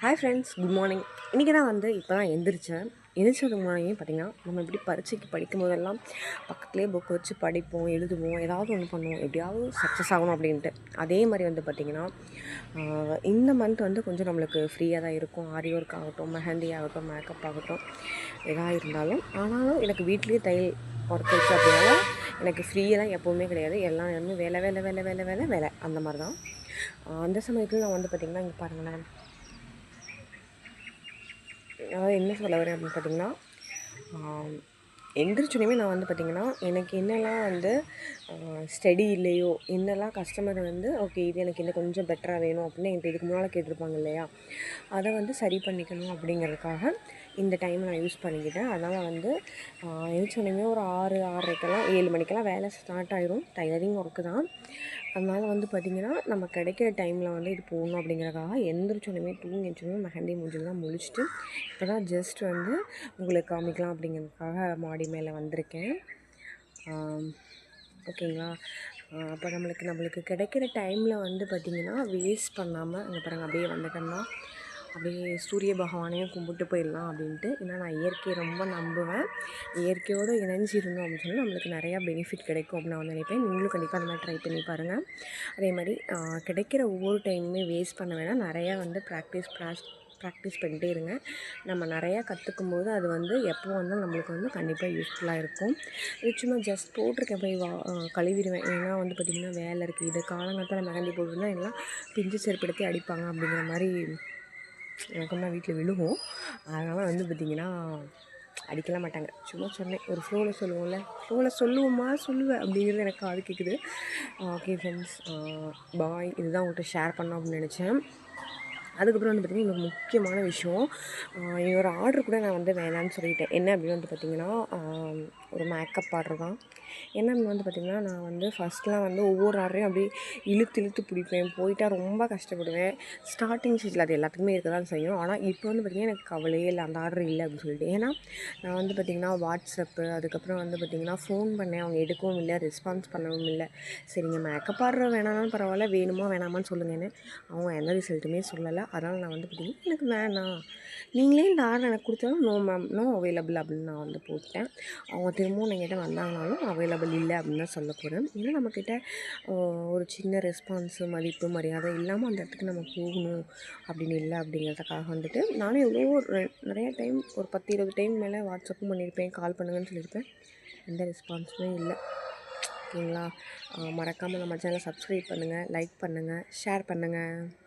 Hi friends good morning இன்றைக்கி தான் வந்து இப்போ தான் எந்திரிச்சேன். எந்திரிச்சதுக்கு முன்னாடியே பார்த்தீங்கன்னா நம்ம இப்படி பரீட்சைக்கு படிக்கும் போதெல்லாம் பக்கத்துலேயே புக் வச்சு படிப்போம் எழுதுவோம் ஏதாவது ஒன்று பண்ணுவோம். எப்படியாவது சக்ஸஸ் ஆகணும் அப்படின்ட்டு. அதே மாதிரி வந்து பார்த்திங்கன்னா இந்த மந்த் வந்து கொஞ்சம் நம்மளுக்கு ஃப்ரீயாக தான் இருக்கும். ஆரி ஒர்க் ஆகட்டும் மெஹந்தி ஆகட்டும் மேக்கப் ஆகட்டும் எதாக இருந்தாலும். ஆனாலும் எனக்கு வீட்லேயே தையல் ஒர்க் வச்சு அப்படின்னால எனக்கு ஃப்ரீயெல்லாம் எப்போவுமே கிடையாது. எல்லாம் நேரமும் வேலை வேலை வேலை வேலை வேலை வேலை அந்த மாதிரி தான் அந்த சமயத்தில் நான் வந்து பார்த்திங்கன்னா இங்கே பாருங்களேன். அதாவது என்ன சொல்ல வரேன் அப்படின்னு பார்த்தீங்கன்னா எந்திரிச்சோடனே நான் வந்து பார்த்திங்கன்னா எனக்கு என்னெல்லாம் வந்து ஸ்டடி இல்லையோ என்னெல்லாம் கஸ்டமர் வந்து ஓகே இது எனக்கு இன்னும் கொஞ்சம் பெட்டராக வேணும் அப்படின்னு என்கிட்ட இதுக்கு முன்னால் கேட்டிருப்பாங்க இல்லையா? அதை வந்து சரி பண்ணிக்கணும் அப்படிங்கிறதுக்காக இந்த டைம் நான் யூஸ் பண்ணிக்கிட்டேன். அதனால் வந்து எழுச்சோடனே ஒரு ஆறு ஆறரைக்கெல்லாம் ஏழு மணிக்கெல்லாம் வேலை ஸ்டார்ட் ஆயிரும். டைலரிங் ஒர்க்கு தான். அதனால் வந்து பார்த்திங்கன்னா நம்ம கிடைக்கிற டைமில் வந்து இது போகணும் அப்படிங்கிறதுக்காக எந்திரிச்சோடனே தூங்கி எந்திரிச்சோடனே மெஹந்தி மூஞ்செல்லாம் முழிச்சிட்டு இப்போ தான் ஜஸ்ட் வந்து உங்களுக்கு காமிக்கலாம் அப்படிங்கிறதுக்காக மாடி மேலே வந்திருக்கேன். ஓகேங்களா? அப்போ நம்மளுக்கு நம்மளுக்கு கிடைக்கிற டைமில் வந்து பார்த்திங்கன்னா வேஸ்ட் பண்ணாமல் அங்கே பாருங்க அப்படியே வந்துட்டோம்னா அப்படியே சூரிய பகவானையும் கும்பிட்டு போயிடலாம் அப்படின்ட்டு. ஏன்னா நான் இயற்கையை ரொம்ப நம்புவேன். இயற்கையோடு இணைஞ்சிருந்தோம் அப்படின்னு சொன்னால் நம்மளுக்கு நிறையா பெனிஃபிட் கிடைக்கும் அப்படின்னு நான் வந்து நினைப்பேன். நீங்களும் கண்டிப்பாக அந்த மாதிரி ட்ரை பண்ணி பாருங்கள் அதே மாதிரி கிடைக்கிற ஒவ்வொரு டைமுமே வேஸ்ட் பண்ண வேணால் நிறையா வந்து ப்ராக்டிஸ் ப்ராஸ் ப்ராக்டிஸ் பண்ணிட்டே இருங்க. நம்ம நிறையா கற்றுக்கும் போது அது வந்து எப்போ வந்தாலும் நம்மளுக்கு வந்து கண்டிப்பாக யூஸ்ஃபுல்லாக இருக்கும். இது சும்மா ஜஸ்ட் போட்டிருக்கேன். போய் வா கழுவிடுவேன். ஏன்னா வந்து பார்த்திங்கன்னா வேலை இருக்குது இது காலங்காலத்தில் மெகந்தி போட்டுருந்தா எல்லாம் பிஞ்சு செருப்படுத்தி அடிப்பாங்க அப்படிங்கிற மாதிரி எனக்கு வீட்டில் விழுகும். அதனால் வந்து பார்த்திங்கன்னா அடிக்கலாம் மாட்டாங்க. சும்மா சொன்னேன். ஒரு ஃப்ளோவில் சொல்லுவோம்ல. ஃப்ளோவில் சொல்லுவோமா? சொல்லுவேன் அப்படிங்கிறது எனக்கு காது கேட்குது ஓகே ஃப்ரெண்ட்ஸ் பாய் இதுதான் உங்கள்கிட்ட ஷேர் பண்ணோம் அப்படின்னு நினச்சேன். அதுக்கப்புறம் வந்து பார்த்திங்கன்னா இன்னொரு முக்கியமான விஷயம் ஆஹ் இன்னொரு ஆர்டர் கூட நான் வந்து வேணான்னு சொல்லிட்டேன். என்ன அப்படின்னு வந்து பார்த்திங்கன்னா ஒரு மேக்கப் ஆர்டர் தான். என்ன அப்படின்னு வந்து பார்த்திங்கன்னா நான் வந்து ஃபஸ்ட்லாம் வந்து ஒவ்வொரு ஆர்டரையும் அப்படியே இழுத்து இழுத்து பிடிப்பேன். போயிட்டால் ரொம்ப கஷ்டப்படுவேன். ஸ்டார்டிங் ஸ்டேஜில் அது எல்லாத்துக்குமே இருக்க தான் செய்யும். ஆனால் இப்போ வந்து பார்த்திங்கன்னா எனக்கு கவலையே இல்லை. அந்த ஆர்டர் இல்லை அப்படின்னு சொல்லிட்டு. ஏன்னா நான் வந்து பார்த்திங்கன்னா வாட்ஸ்அப்பு அதுக்கப்புறம் வந்து பார்த்திங்கன்னா ஃபோன் பண்ணேன். அவங்க எடுக்கவும் இல்லை ரெஸ்பான்ஸ் பண்ணவும் இல்லை. சரிங்க மேக்கப் ஆர்டர் வேணாலும் பரவாயில்ல வேணுமா வேணாமான்னு சொல்லுங்கன்னு. அவங்க எந்த ரிசல்ட்டுமே சொல்லலை. அதனால் நான் வந்து பார்த்திங்கன்னா எனக்கு வேணாம். நீங்களே இந்த ஆர்டர் எனக்கு கொடுத்தாலும் நோ மேம் நோ அவைலபிள் அப்படின்னு நான் வந்து போட்டேன் அவங்க திரும்பவும் என்கிட்ட வந்தாங்கனாலும் அவைலபிள் இல்லை அப்படின்னு தான் சொல்ல போகிறேன் ஏன்னா நம்மக்கிட்ட ஒரு சின்ன ரெஸ்பான்ஸு மதிப்பு மரியாதை இல்லாமல் அந்த இடத்துக்கு நம்ம போகணும் அப்படின்னு இல்லை அப்படிங்கிறதுக்காக வந்துட்டு நானும் எவ்வளோ ஒரு- நிறைய டைம் ஒரு பத்து இருபது டைம் மேலே வாட்ஸ்அப்பும் பண்ணியிருப்பேன். கால் பண்ணுங்கன்னு சொல்லியிருப்பேன். எந்த ரெஸ்பான்ஸுமே இல்லை. ஓகேங்களா? மறக்காமல் நம்ம சேனலை சப்ஸ்கிரைப் பண்ணுங்கள் லைக் பண்ணுங்கள் ஷேர் பண்ணுங்கள்